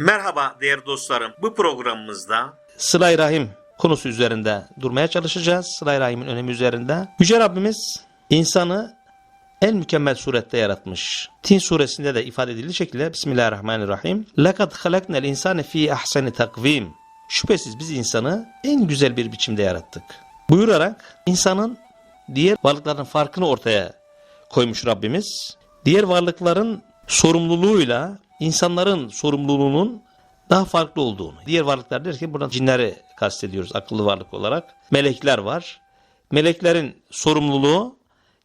Merhaba değerli dostlarım. Bu programımızda Sıla-i Rahim konusu üzerinde durmaya çalışacağız. Sıla-i Rahim'in önemi üzerinde. Yüce Rabbimiz insanı en mükemmel surette yaratmış. Tin suresinde de ifade edildiği şekilde Bismillahirrahmanirrahim. Lekad halaknel insane fi ahseni takvim. Şüphesiz biz insanı en güzel bir biçimde yarattık. Buyurarak insanın diğer varlıkların farkını ortaya koymuş Rabbimiz. Diğer varlıkların sorumluluğuyla insanların sorumluluğunun daha farklı olduğunu. Diğer varlıklar derken buradan cinleri kastediyoruz akıllı varlık olarak. Melekler var. Meleklerin sorumluluğu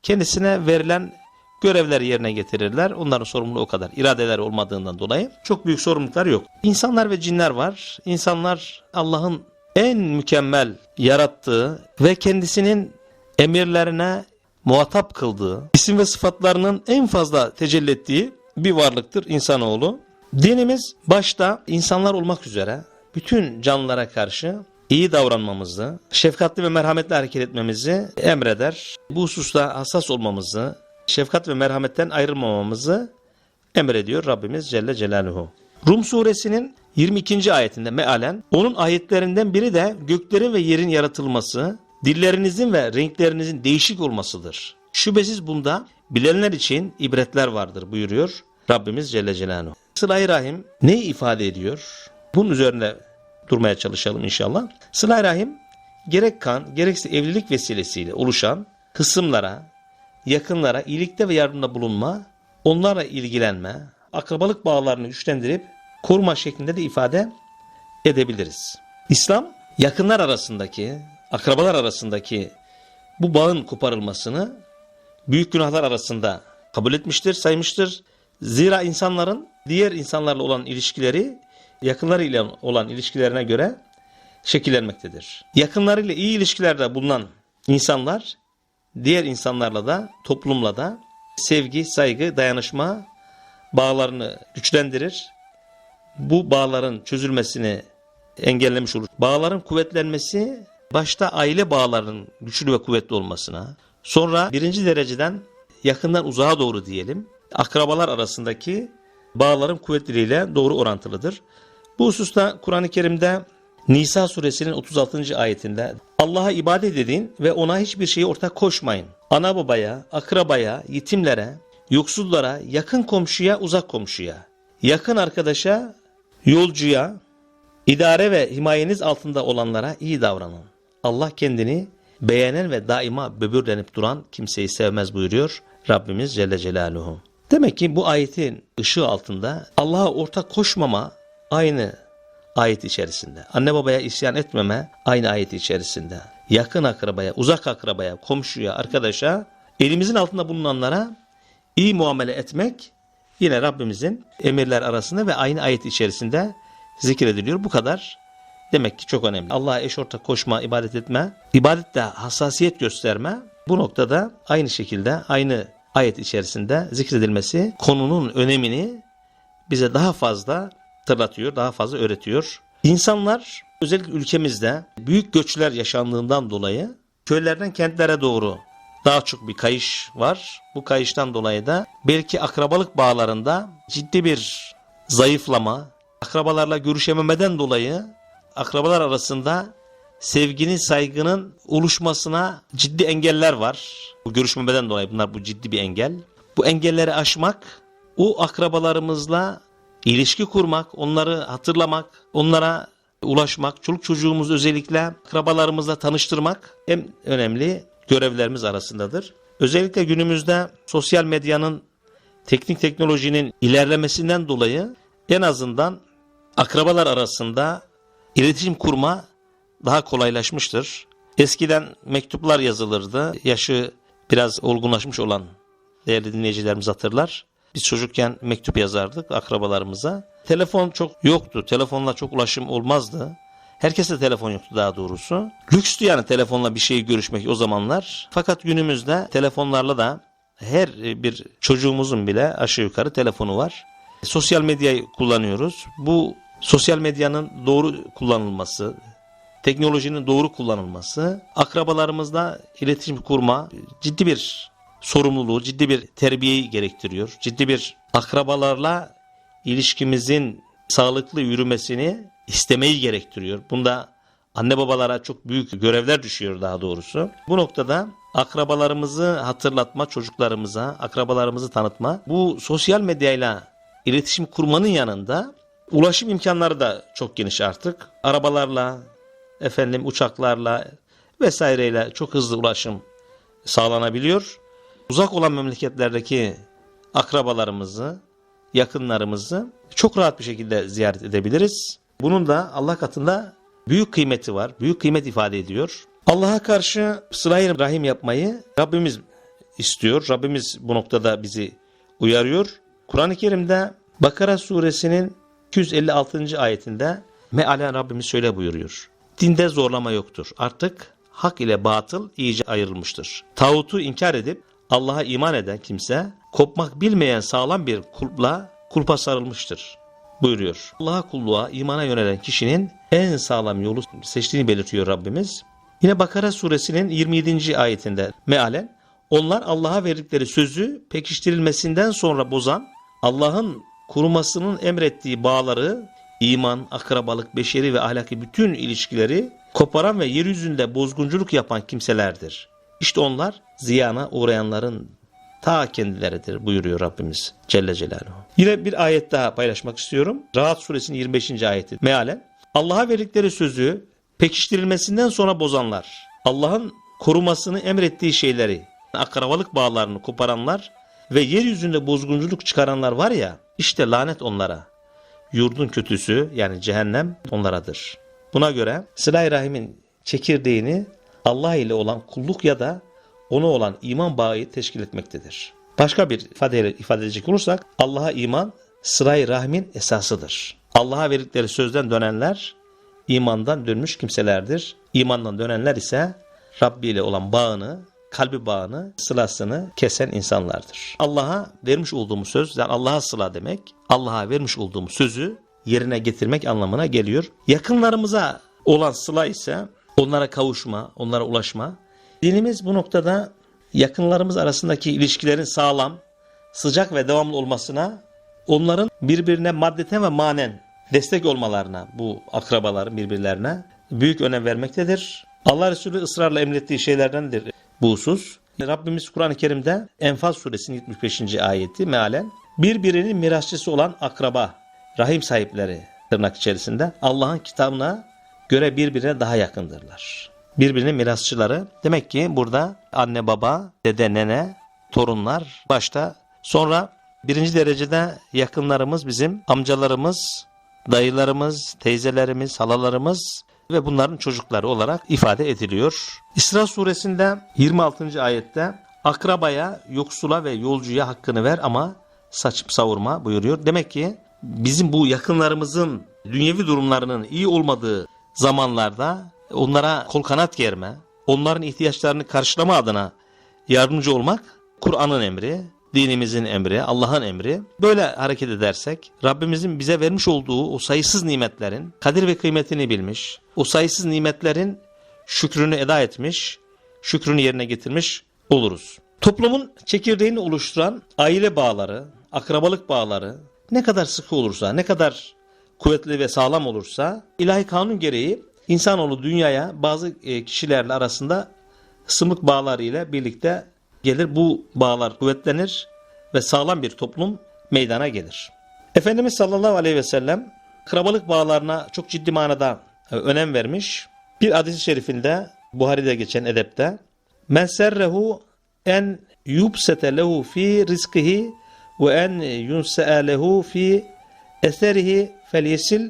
kendisine verilen görevleri yerine getirirler. Onların sorumluluğu o kadar. İradeleri olmadığından dolayı çok büyük sorumluluklar yok. İnsanlar ve cinler var. İnsanlar Allah'ın en mükemmel yarattığı ve kendisinin emirlerine muhatap kıldığı, isim ve sıfatlarının en fazla tecelli ettiği bir varlıktır insanoğlu. Dinimiz başta insanlar olmak üzere bütün canlılara karşı iyi davranmamızı, şefkatli ve merhametli hareket etmemizi emreder. Bu hususta hassas olmamızı, şefkat ve merhametten ayrılmamamızı emrediyor Rabbimiz Celle Celaluhu. Rum suresinin 22. ayetinde mealen onun ayetlerinden biri de göklerin ve yerin yaratılması, dillerinizin ve renklerinizin değişik olmasıdır. Şüphesiz bunda bilenler için ibretler vardır buyuruyor Rabbimiz Celle Celaluhu. Sıla-i Rahim neyi ifade ediyor? Bunun üzerine durmaya çalışalım inşallah. Sıla-i Rahim gerek kan gerekse evlilik vesilesiyle oluşan kısımlara, yakınlara iyilikte ve yardımda bulunma, onlarla ilgilenme, akrabalık bağlarını güçlendirip koruma şeklinde de ifade edebiliriz. İslam yakınlar arasındaki, akrabalar arasındaki bu bağın koparılmasını büyük günahlar arasında kabul etmiştir, saymıştır. Zira insanların diğer insanlarla olan ilişkileri yakınlarıyla olan ilişkilerine göre şekillenmektedir. Yakınlarıyla iyi ilişkilerde bulunan insanlar diğer insanlarla da toplumla da sevgi, saygı, dayanışma bağlarını güçlendirir. Bu bağların çözülmesini engellemiş olur. Bağların kuvvetlenmesi başta aile bağlarının güçlü ve kuvvetli olmasına, sonra birinci dereceden yakından uzağa doğru diyelim, akrabalar arasındaki bağların kuvvetliliğiyle doğru orantılıdır. Bu hususta Kur'an-ı Kerim'de Nisa suresinin 36. ayetinde Allah'a ibadet edin ve ona hiçbir şeyi ortak koşmayın. Ana babaya, akrabaya, yetimlere, yoksullara, yakın komşuya, uzak komşuya, yakın arkadaşa, yolcuya, idare ve himayeniz altında olanlara iyi davranın. Allah kendini beğenen ve daima böbürlenip duran kimseyi sevmez buyuruyor Rabbimiz Celle Celaluhu. Demek ki bu ayetin ışığı altında Allah'a ortak koşmama aynı ayet içerisinde. Anne babaya isyan etmeme aynı ayet içerisinde. Yakın akrabaya, uzak akrabaya, komşuya, arkadaşa, elimizin altında bulunanlara iyi muamele etmek yine Rabbimizin emirler arasında ve aynı ayet içerisinde zikrediliyor. Bu kadar demek ki çok önemli. Allah'a eş ortak koşma, ibadet etme, ibadette hassasiyet gösterme bu noktada aynı şekilde aynı ayet içerisinde zikredilmesi konunun önemini bize daha fazla hatırlatıyor, daha fazla öğretiyor. İnsanlar özellikle ülkemizde büyük göçler yaşandığından dolayı köylerden kentlere doğru daha çok bir kayış var. Bu kayıştan dolayı da belki akrabalık bağlarında ciddi bir zayıflama, akrabalarla görüşememeden dolayı akrabalar arasında sevginin, saygının oluşmasına ciddi engeller var. Bu görüşmemeden dolayı bunlar bu ciddi bir engel. Bu engelleri aşmak, o akrabalarımızla ilişki kurmak, onları hatırlamak, onlara ulaşmak, çoluk çocuğumuz özellikle akrabalarımızla tanıştırmak en önemli görevlerimiz arasındadır. Özellikle günümüzde sosyal medyanın, teknik teknolojinin ilerlemesinden dolayı en azından akrabalar arasında iletişim kurma daha kolaylaşmıştır. Eskiden mektuplar yazılırdı. Yaşı biraz olgunlaşmış olan değerli dinleyicilerimiz hatırlar. Biz çocukken mektup yazardık akrabalarımıza. Telefon çok yoktu. Telefonla çok ulaşım olmazdı. Herkeste telefon yoktu daha doğrusu. Lükstü yani telefonla bir şeyi görüşmek o zamanlar. Fakat günümüzde telefonlarla da her bir çocuğumuzun bile aşağı yukarı telefonu var. Sosyal medyayı kullanıyoruz. Bu sosyal medyanın doğru kullanılması, teknolojinin doğru kullanılması, akrabalarımızla iletişim kurma ciddi bir sorumluluğu, ciddi bir terbiyeyi gerektiriyor. Ciddi bir akrabalarla ilişkimizin sağlıklı yürümesini istemeyi gerektiriyor. Bunda anne babalara çok büyük görevler düşüyor daha doğrusu. Bu noktada akrabalarımızı hatırlatma çocuklarımıza, akrabalarımızı tanıtma. Bu sosyal medyayla iletişim kurmanın yanında ulaşım imkanları da çok geniş artık. Arabalarla, efendim uçaklarla vesaireyle çok hızlı ulaşım sağlanabiliyor. Uzak olan memleketlerdeki akrabalarımızı, yakınlarımızı çok rahat bir şekilde ziyaret edebiliriz. Bunun da Allah katında büyük kıymeti var. Büyük kıymet ifade ediyor. Allah'a karşı sıla rahim yapmayı Rabbimiz istiyor. Rabbimiz bu noktada bizi uyarıyor. Kur'an-ı Kerim'de Bakara suresinin 256. ayetinde mealen Rabbimiz şöyle buyuruyor. Dinde zorlama yoktur. Artık hak ile batıl iyice ayrılmıştır. Tağutu inkar edip Allah'a iman eden kimse kopmak bilmeyen sağlam bir kulpla kulpa sarılmıştır buyuruyor. Allah'a kulluğa, imana yönelen kişinin en sağlam yolu seçtiğini belirtiyor Rabbimiz. Yine Bakara suresinin 27. ayetinde mealen onlar Allah'a verdikleri sözü pekiştirilmesinden sonra bozan, Allah'ın kurumasının emrettiği bağları, iman, akrabalık, beşeri ve ahlaki bütün ilişkileri koparan ve yeryüzünde bozgunculuk yapan kimselerdir. İşte onlar ziyana uğrayanların ta kendileridir buyuruyor Rabbimiz Celle Celaluhu. Yine bir ayet daha paylaşmak istiyorum. Rahat suresinin 25. ayeti mealen. Allah'a verdikleri sözü pekiştirilmesinden sonra bozanlar, Allah'ın korumasını emrettiği şeyleri, akrabalık bağlarını koparanlar ve yeryüzünde bozgunculuk çıkaranlar var ya, işte lanet onlara. Yurdun kötüsü yani cehennem onlaradır. Buna göre Sıla-i Rahim'in çekirdeğini Allah ile olan kulluk ya da ona olan iman bağı teşkil etmektedir. Başka bir ifadeyle ifade edecek olursak Allah'a iman sıra-i rahmin esasıdır. Allah'a verdikleri sözden dönenler imandan dönmüş kimselerdir. İmandan dönenler ise Rabbi ile olan bağını, kalbi bağını, sılasını kesen insanlardır. Allah'a vermiş olduğumuz söz, yani Allah'a sıla demek, Allah'a vermiş olduğumuz sözü yerine getirmek anlamına geliyor. Yakınlarımıza olan sıla ise onlara kavuşma, onlara ulaşma. Dinimiz bu noktada yakınlarımız arasındaki ilişkilerin sağlam, sıcak ve devamlı olmasına, onların birbirine maddeten ve manen destek olmalarına, bu akrabaların birbirlerine büyük önem vermektedir. Allah Resulü ısrarla emrettiği şeylerdendir bu husus. Rabbimiz Kur'an-ı Kerim'de Enfal suresinin 75. ayeti mealen birbirinin mirasçısı olan akraba, rahim sahipleri tırnak içerisinde Allah'ın kitabına göre birbirine daha yakındırlar. Birbirinin mirasçıları. Demek ki burada anne baba, dede nene, torunlar başta. Sonra birinci derecede yakınlarımız bizim amcalarımız, dayılarımız, teyzelerimiz, halalarımız ve bunların çocukları olarak ifade ediliyor. İsra suresinde 26. ayette akrabaya, yoksula ve yolcuya hakkını ver ama saçıp savurma buyuruyor. Demek ki bizim bu yakınlarımızın dünyevi durumlarının iyi olmadığı zamanlarda onlara kol kanat germe, onların ihtiyaçlarını karşılama adına yardımcı olmak Kur'an'ın emri, dinimizin emri, Allah'ın emri. Böyle hareket edersek Rabbimizin bize vermiş olduğu o sayısız nimetlerin kadir ve kıymetini bilmiş, o sayısız nimetlerin şükrünü eda etmiş, şükrünü yerine getirmiş oluruz. Toplumun çekirdeğini oluşturan aile bağları, akrabalık bağları ne kadar sıkı olursa, ne kadar kuvvetli ve sağlam olursa ilahi kanun gereği insanoğlu dünyaya bazı e, kişilerle arasında sımık bağları ile birlikte gelir. Bu bağlar kuvvetlenir ve sağlam bir toplum meydana gelir. Efendimiz sallallahu aleyhi ve sellem akrabalık bağlarına çok ciddi manada e, önem vermiş. Bir hadis-i şerifinde Buhari'de geçen edepte Men serrehu en yubsete lehu fi rizkihi ve en yunse'e lehu fi eserihi felyesil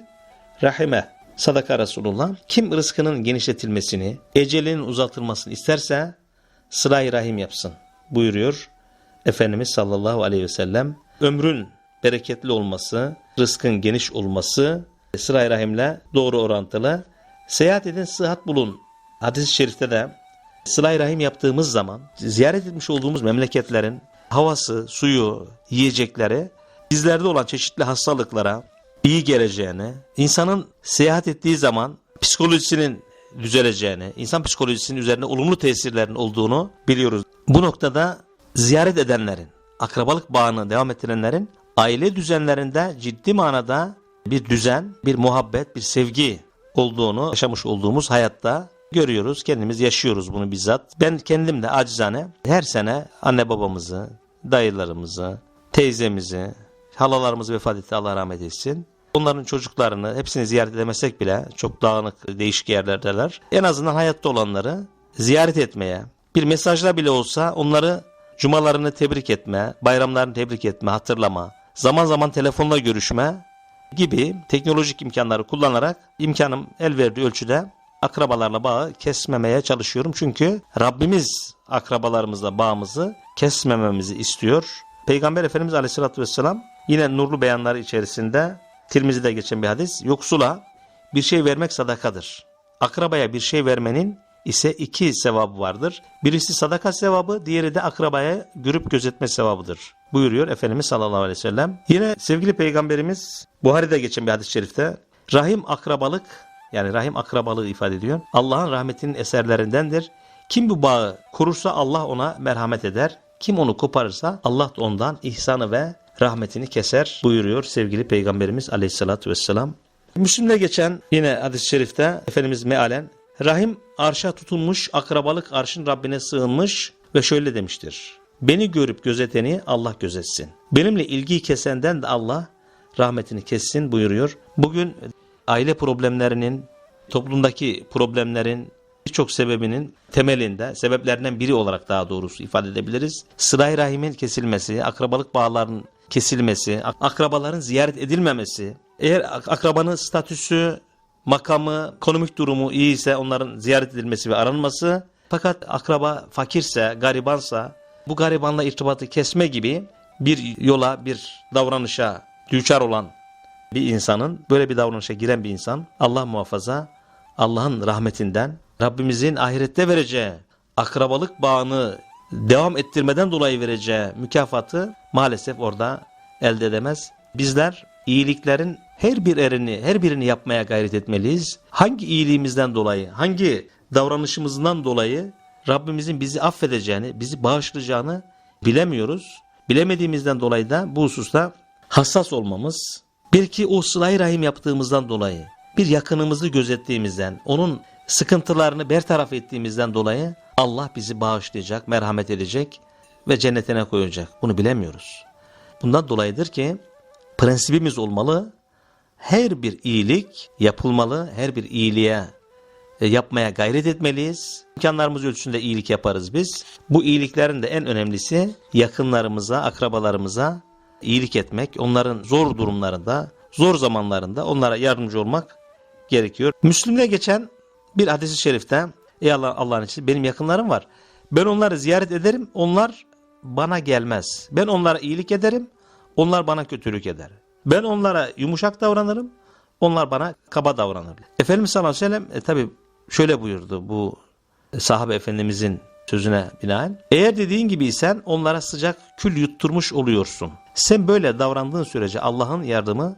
rahime. Sadaka Resulullah. Kim rızkının genişletilmesini, ecelinin uzatılmasını isterse sıla rahim yapsın buyuruyor Efendimiz sallallahu aleyhi ve sellem. Ömrün bereketli olması, rızkın geniş olması sıla rahimle doğru orantılı. Seyahat edin sıhhat bulun. Hadis-i şerifte de sıla rahim yaptığımız zaman ziyaret etmiş olduğumuz memleketlerin havası, suyu, yiyecekleri bizlerde olan çeşitli hastalıklara iyi geleceğini, insanın seyahat ettiği zaman psikolojisinin düzeleceğini, insan psikolojisinin üzerine olumlu tesirlerin olduğunu biliyoruz. Bu noktada ziyaret edenlerin, akrabalık bağını devam ettirenlerin aile düzenlerinde ciddi manada bir düzen, bir muhabbet, bir sevgi olduğunu yaşamış olduğumuz hayatta görüyoruz. Kendimiz yaşıyoruz bunu bizzat. Ben kendim de acizane her sene anne babamızı, dayılarımızı, teyzemizi, halalarımız vefat etti Allah rahmet etsin. Onların çocuklarını hepsini ziyaret edemesek bile çok dağınık değişik yerlerdeler. En azından hayatta olanları ziyaret etmeye, bir mesajla bile olsa onları cumalarını tebrik etme, bayramlarını tebrik etme, hatırlama, zaman zaman telefonla görüşme gibi teknolojik imkanları kullanarak imkanım el verdiği ölçüde akrabalarla bağı kesmemeye çalışıyorum. Çünkü Rabbimiz akrabalarımızla bağımızı kesmememizi istiyor. Peygamber Efendimiz Aleyhisselatü Vesselam yine nurlu beyanları içerisinde Tirmizi'de geçen bir hadis. Yoksula bir şey vermek sadakadır. Akrabaya bir şey vermenin ise iki sevabı vardır. Birisi sadaka sevabı, diğeri de akrabaya görüp gözetme sevabıdır. Buyuruyor Efendimiz sallallahu aleyhi ve sellem. Yine sevgili peygamberimiz Buhari'de geçen bir hadis-i şerifte rahim akrabalık yani rahim akrabalığı ifade ediyor. Allah'ın rahmetinin eserlerindendir. Kim bu bağı kurursa Allah ona merhamet eder. Kim onu koparırsa Allah da ondan ihsanı ve rahmetini keser buyuruyor sevgili peygamberimiz aleyhissalatü vesselam. Müslim'de geçen yine hadis-i şerifte Efendimiz mealen Rahim arşa tutulmuş, akrabalık arşın Rabbine sığınmış ve şöyle demiştir. Beni görüp gözeteni Allah gözetsin. Benimle ilgiyi kesenden de Allah rahmetini kessin buyuruyor. Bugün aile problemlerinin, toplumdaki problemlerin birçok sebebinin temelinde, sebeplerinden biri olarak daha doğrusu ifade edebiliriz. Sıra-i rahimin kesilmesi, akrabalık bağlarının kesilmesi, ak- akrabaların ziyaret edilmemesi, eğer ak- akrabanın statüsü, makamı, ekonomik durumu iyi ise onların ziyaret edilmesi ve aranması, fakat akraba fakirse, garibansa bu garibanla irtibatı kesme gibi bir yola, bir davranışa düçar olan bir insanın, böyle bir davranışa giren bir insan Allah muhafaza Allah'ın rahmetinden, Rabbimizin ahirette vereceği akrabalık bağını devam ettirmeden dolayı vereceği mükafatı maalesef orada elde edemez. Bizler iyiliklerin her bir erini, her birini yapmaya gayret etmeliyiz. Hangi iyiliğimizden dolayı, hangi davranışımızdan dolayı Rabbimizin bizi affedeceğini, bizi bağışlayacağını bilemiyoruz. Bilemediğimizden dolayı da bu hususta hassas olmamız, bir o sıla rahim yaptığımızdan dolayı, bir yakınımızı gözettiğimizden, onun sıkıntılarını bertaraf ettiğimizden dolayı Allah bizi bağışlayacak, merhamet edecek ve cennetine koyacak. Bunu bilemiyoruz. Bundan dolayıdır ki prensibimiz olmalı. Her bir iyilik yapılmalı, her bir iyiliğe e, yapmaya gayret etmeliyiz. İmkanlarımız ölçüsünde iyilik yaparız biz. Bu iyiliklerin de en önemlisi yakınlarımıza, akrabalarımıza iyilik etmek. Onların zor durumlarında, zor zamanlarında onlara yardımcı olmak gerekiyor. Müslüm'de geçen bir hadis-i şerifte Ey Allah, için benim yakınlarım var. Ben onları ziyaret ederim, onlar bana gelmez. Ben onlara iyilik ederim, onlar bana kötülük eder. Ben onlara yumuşak davranırım, onlar bana kaba davranır. Efendimiz sallallahu aleyhi ve sellem e, tabi şöyle buyurdu bu sahabe efendimizin sözüne binaen. Eğer dediğin gibiysen onlara sıcak kül yutturmuş oluyorsun. Sen böyle davrandığın sürece Allah'ın yardımı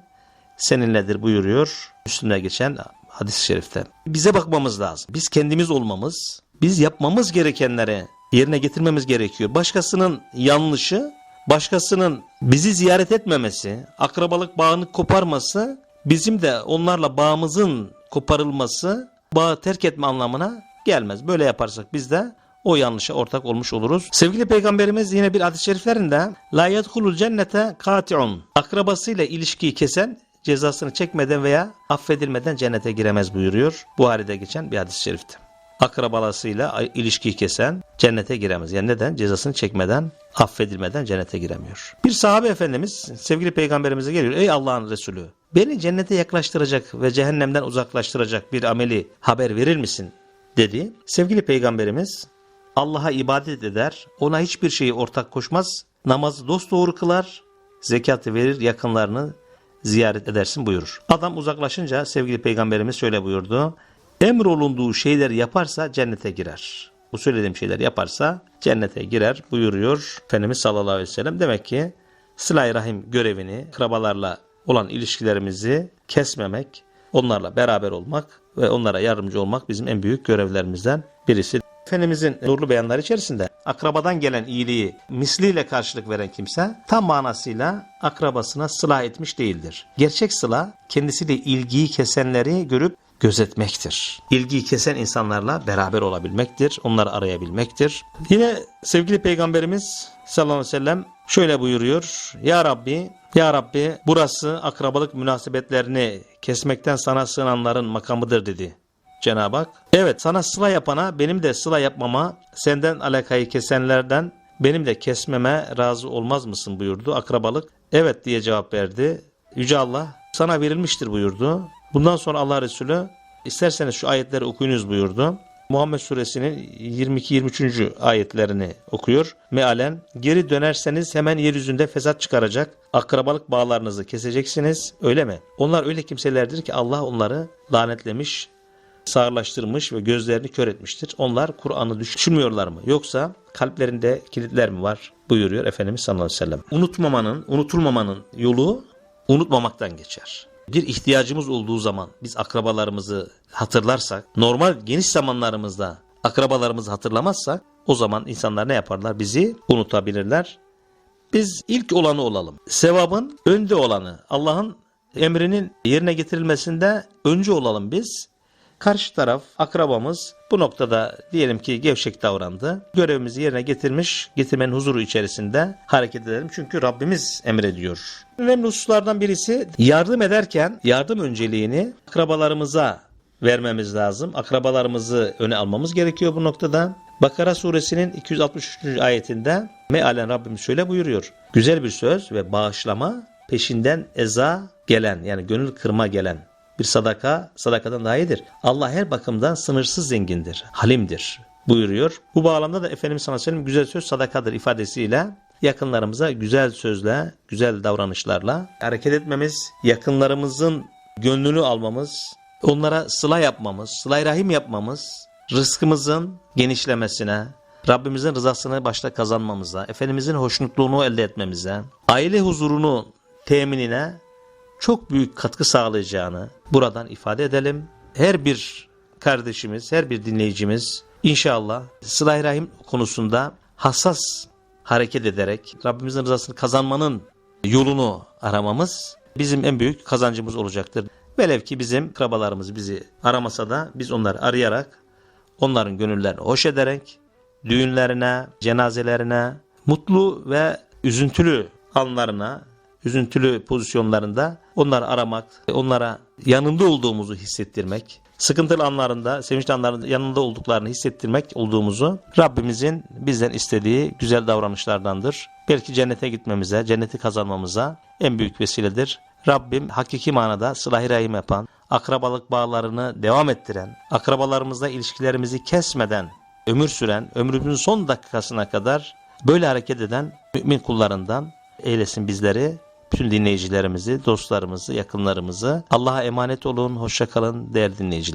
seninledir buyuruyor. Üstüne geçen hadis-i şerifte. Bize bakmamız lazım. Biz kendimiz olmamız, biz yapmamız gerekenleri yerine getirmemiz gerekiyor. Başkasının yanlışı, başkasının bizi ziyaret etmemesi, akrabalık bağını koparması, bizim de onlarla bağımızın koparılması, bağı terk etme anlamına gelmez. Böyle yaparsak biz de o yanlışa ortak olmuş oluruz. Sevgili peygamberimiz yine bir hadis-i şeriflerinde la yedhulul cennete kati'un akrabasıyla ilişkiyi kesen cezasını çekmeden veya affedilmeden cennete giremez buyuruyor. Buhari'de geçen bir hadis-i şerifte. Akrabalasıyla ilişkiyi kesen cennete giremez. Yani neden? Cezasını çekmeden, affedilmeden cennete giremiyor. Bir sahabe efendimiz sevgili peygamberimize geliyor. Ey Allah'ın Resulü beni cennete yaklaştıracak ve cehennemden uzaklaştıracak bir ameli haber verir misin? dedi. Sevgili peygamberimiz Allah'a ibadet eder, ona hiçbir şeyi ortak koşmaz, namazı dosdoğru kılar, zekatı verir, yakınlarını ziyaret edersin buyurur. Adam uzaklaşınca sevgili peygamberimiz şöyle buyurdu. Emrolunduğu şeyler yaparsa cennete girer. Bu söylediğim şeyler yaparsa cennete girer buyuruyor Efendimiz sallallahu aleyhi ve sellem. Demek ki sıla rahim görevini, akrabalarla olan ilişkilerimizi kesmemek, onlarla beraber olmak ve onlara yardımcı olmak bizim en büyük görevlerimizden birisi. Efendimizin nurlu beyanları içerisinde akrabadan gelen iyiliği misliyle karşılık veren kimse tam manasıyla akrabasına sıla etmiş değildir. Gerçek sıla kendisiyle ilgiyi kesenleri görüp gözetmektir. İlgiyi kesen insanlarla beraber olabilmektir. Onları arayabilmektir. Yine sevgili peygamberimiz sallallahu aleyhi ve sellem şöyle buyuruyor. Ya Rabbi, Ya Rabbi burası akrabalık münasebetlerini kesmekten sana sığınanların makamıdır dedi. Cenab-ı Hak. Evet sana sıla yapana benim de sıla yapmama senden alakayı kesenlerden benim de kesmeme razı olmaz mısın buyurdu akrabalık. Evet diye cevap verdi. Yüce Allah sana verilmiştir buyurdu. Bundan sonra Allah Resulü isterseniz şu ayetleri okuyunuz buyurdu. Muhammed suresinin 22-23. ayetlerini okuyor. Mealen geri dönerseniz hemen yeryüzünde fesat çıkaracak. Akrabalık bağlarınızı keseceksiniz. Öyle mi? Onlar öyle kimselerdir ki Allah onları lanetlemiş, sağırlaştırmış ve gözlerini kör etmiştir. Onlar Kur'an'ı düşünmüyorlar mı? Yoksa kalplerinde kilitler mi var? Buyuruyor Efendimiz sallallahu aleyhi ve sellem. Unutmamanın, unutulmamanın yolu unutmamaktan geçer. Bir ihtiyacımız olduğu zaman biz akrabalarımızı hatırlarsak, normal geniş zamanlarımızda akrabalarımızı hatırlamazsak o zaman insanlar ne yaparlar? Bizi unutabilirler. Biz ilk olanı olalım. Sevabın önde olanı, Allah'ın emrinin yerine getirilmesinde önce olalım biz. Karşı taraf, akrabamız bu noktada diyelim ki gevşek davrandı. Görevimizi yerine getirmiş, getirmenin huzuru içerisinde hareket edelim. Çünkü Rabbimiz emrediyor. Önemli hususlardan birisi yardım ederken yardım önceliğini akrabalarımıza vermemiz lazım. Akrabalarımızı öne almamız gerekiyor bu noktada. Bakara suresinin 263. ayetinde mealen Rabbimiz şöyle buyuruyor. Güzel bir söz ve bağışlama peşinden eza gelen yani gönül kırma gelen bir sadaka sadakadan daha iyidir. Allah her bakımdan sınırsız zengindir, halimdir buyuruyor. Bu bağlamda da Efendimiz sallallahu aleyhi ve sellem güzel söz sadakadır ifadesiyle yakınlarımıza güzel sözle, güzel davranışlarla hareket etmemiz, yakınlarımızın gönlünü almamız, onlara sıla yapmamız, sıla rahim yapmamız, rızkımızın genişlemesine, Rabbimizin rızasını başta kazanmamıza, Efendimizin hoşnutluğunu elde etmemize, aile huzurunu teminine çok büyük katkı sağlayacağını buradan ifade edelim. Her bir kardeşimiz, her bir dinleyicimiz inşallah sıla rahim konusunda hassas hareket ederek Rabbimizin rızasını kazanmanın yolunu aramamız bizim en büyük kazancımız olacaktır. Velev ki bizim akrabalarımız bizi aramasa da biz onları arayarak onların gönüllerini hoş ederek düğünlerine, cenazelerine, mutlu ve üzüntülü anlarına, üzüntülü pozisyonlarında onları aramak, onlara yanında olduğumuzu hissettirmek, sıkıntılı anlarında, sevinçli anlarında yanında olduklarını hissettirmek olduğumuzu Rabbimizin bizden istediği güzel davranışlardandır. Belki cennete gitmemize, cenneti kazanmamıza en büyük vesiledir. Rabbim hakiki manada sılah-ı rahim yapan, akrabalık bağlarını devam ettiren, akrabalarımızla ilişkilerimizi kesmeden ömür süren, ömrümüzün son dakikasına kadar böyle hareket eden mümin kullarından eylesin bizleri, bütün dinleyicilerimizi, dostlarımızı, yakınlarımızı. Allah'a emanet olun, hoşça kalın değerli dinleyiciler.